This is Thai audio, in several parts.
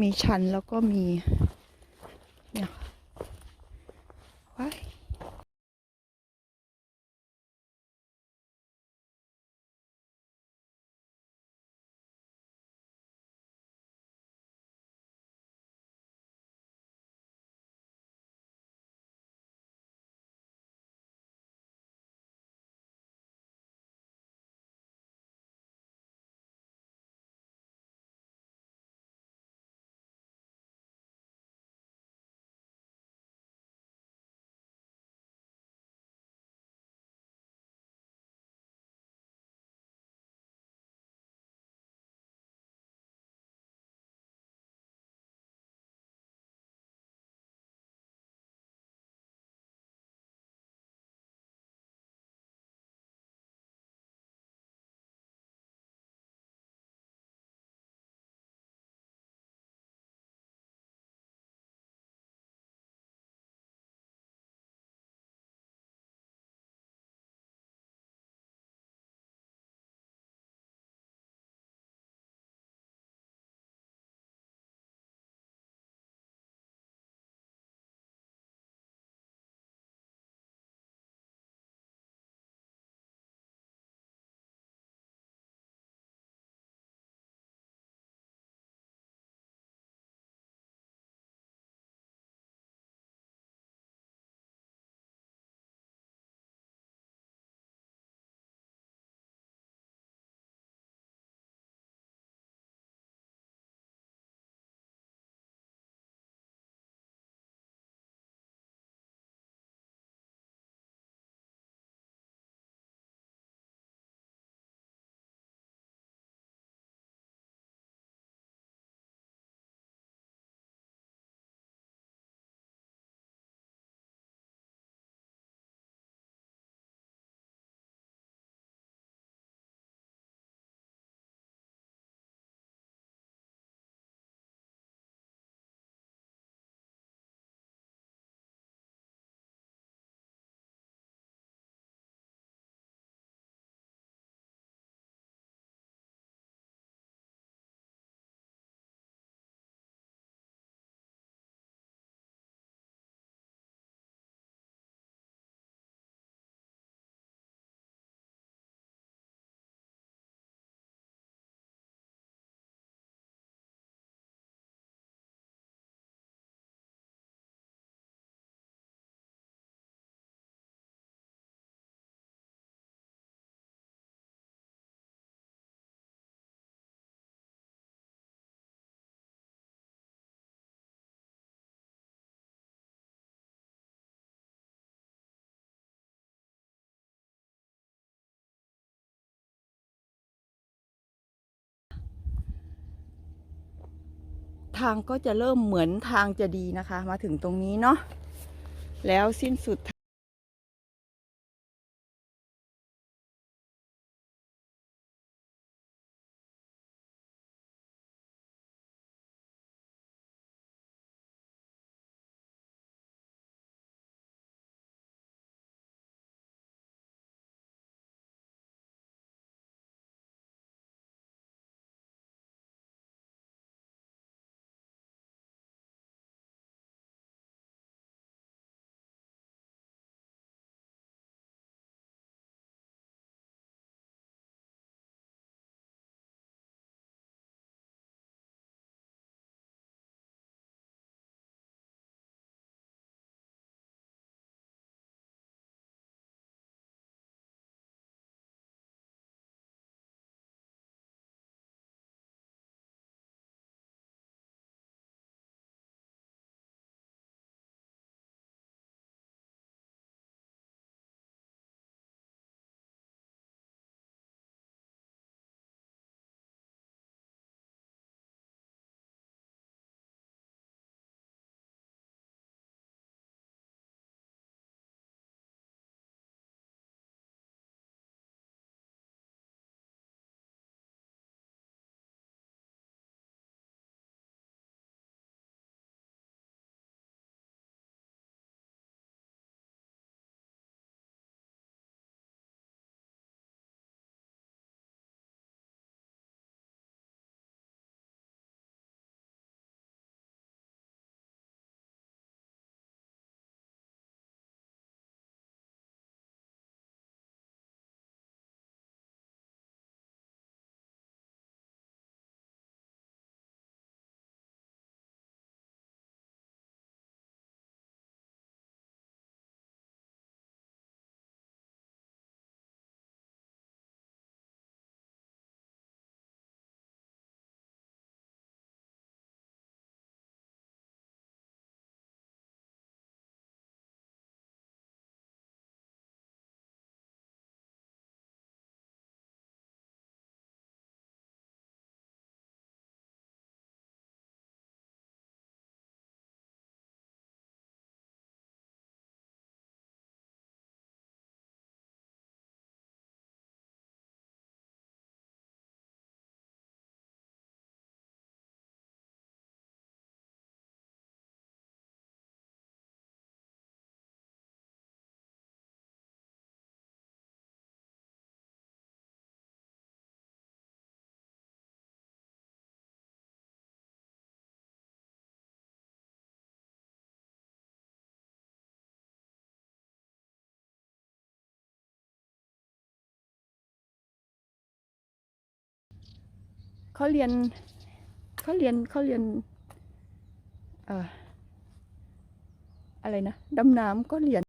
มีชันแล้วก็มีเนี่ยว้าย ทางก็จะเริ่มเหมือนทางจะดีนะคะ มาถึงตรงนี้เนาะแล้วสิ้นสุด เขาเรียนเขาเรียนเขาเรียนออะไรนะดำน้ำก็เรียน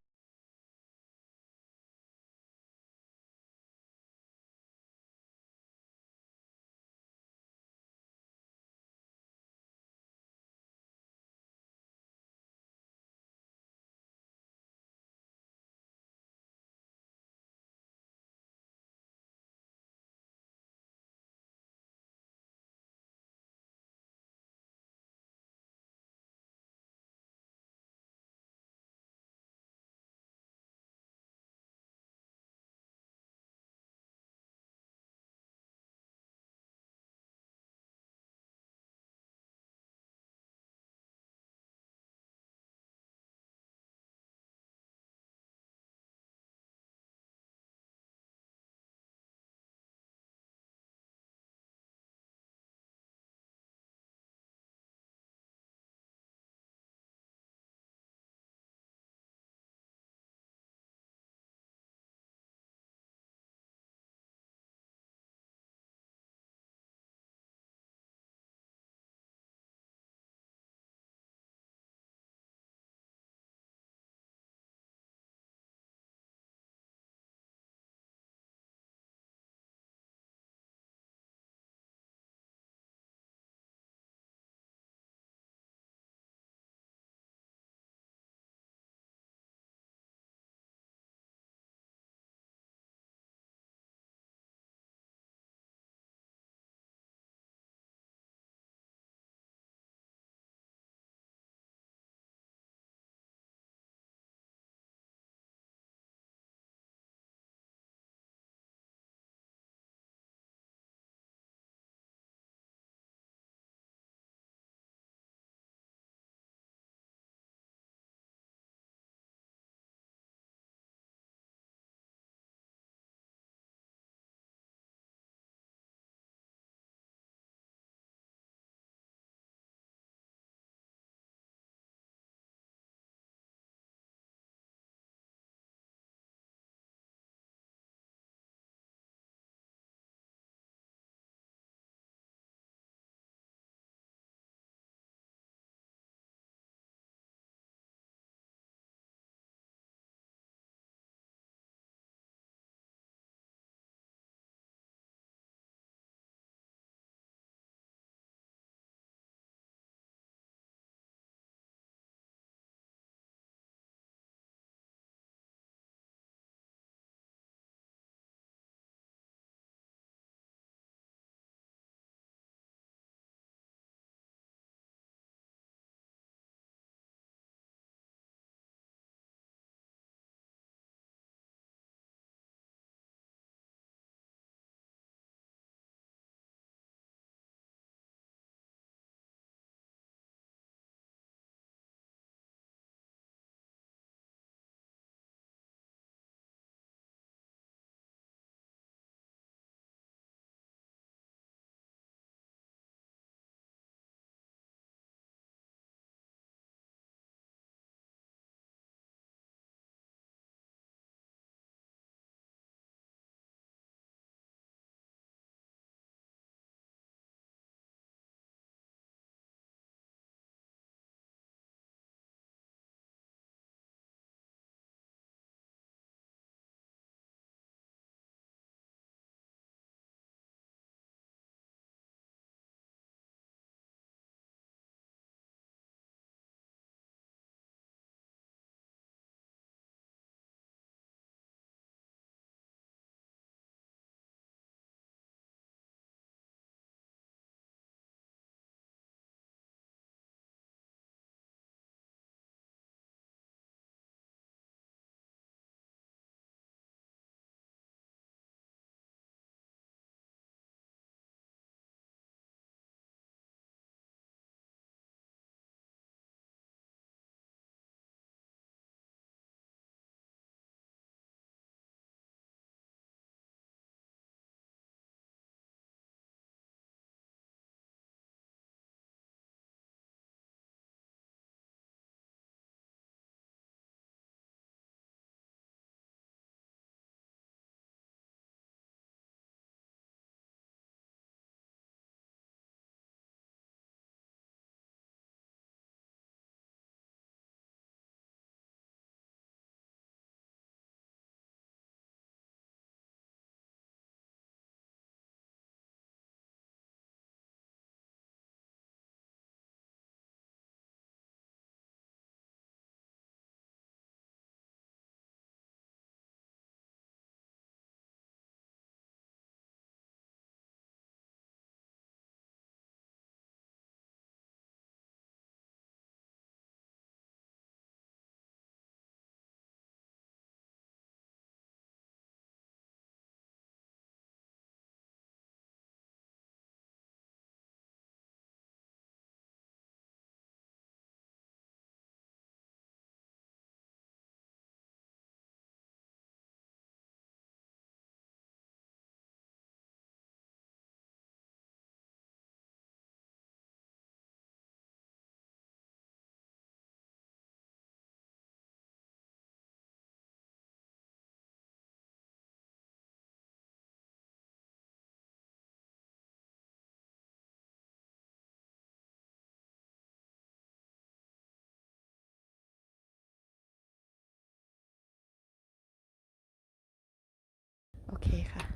เคค่ะ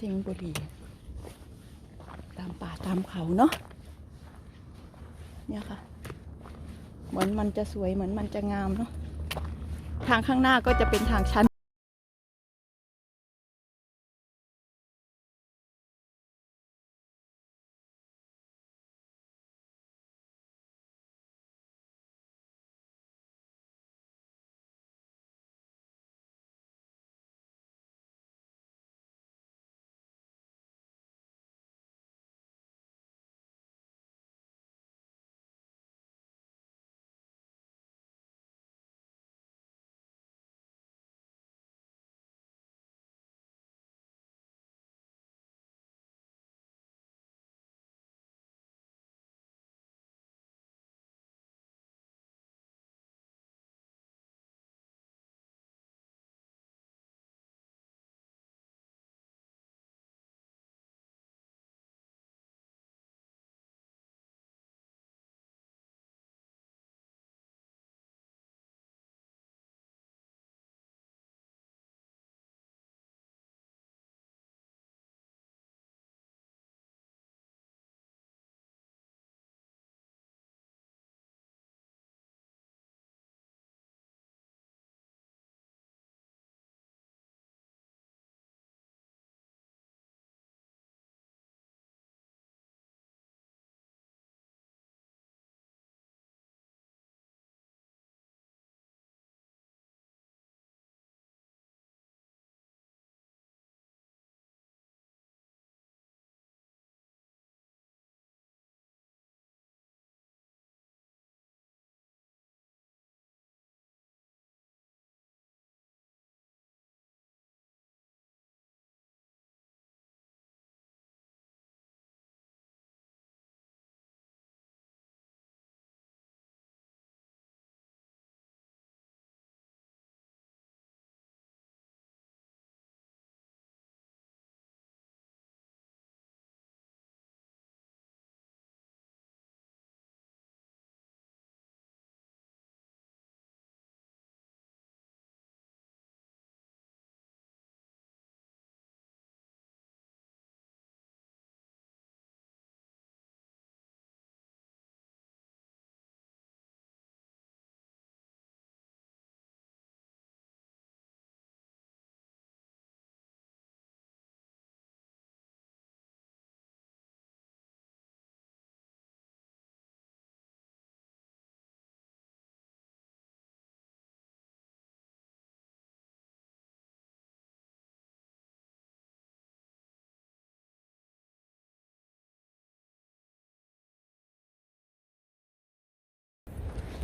ทิ้งบุรี ตามป่าตามเขาเนาะเนี่ยค่ะ เหมือนมันจะสวยเหมือนมันจะงามเนาะทางข้างหน้าก็จะเป็นทางชัน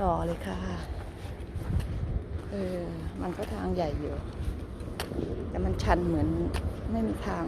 ต่อเลยค่ะ เออ มันก็ทางใหญ่อยู่ แต่มันชันเหมือนไม่มีทาง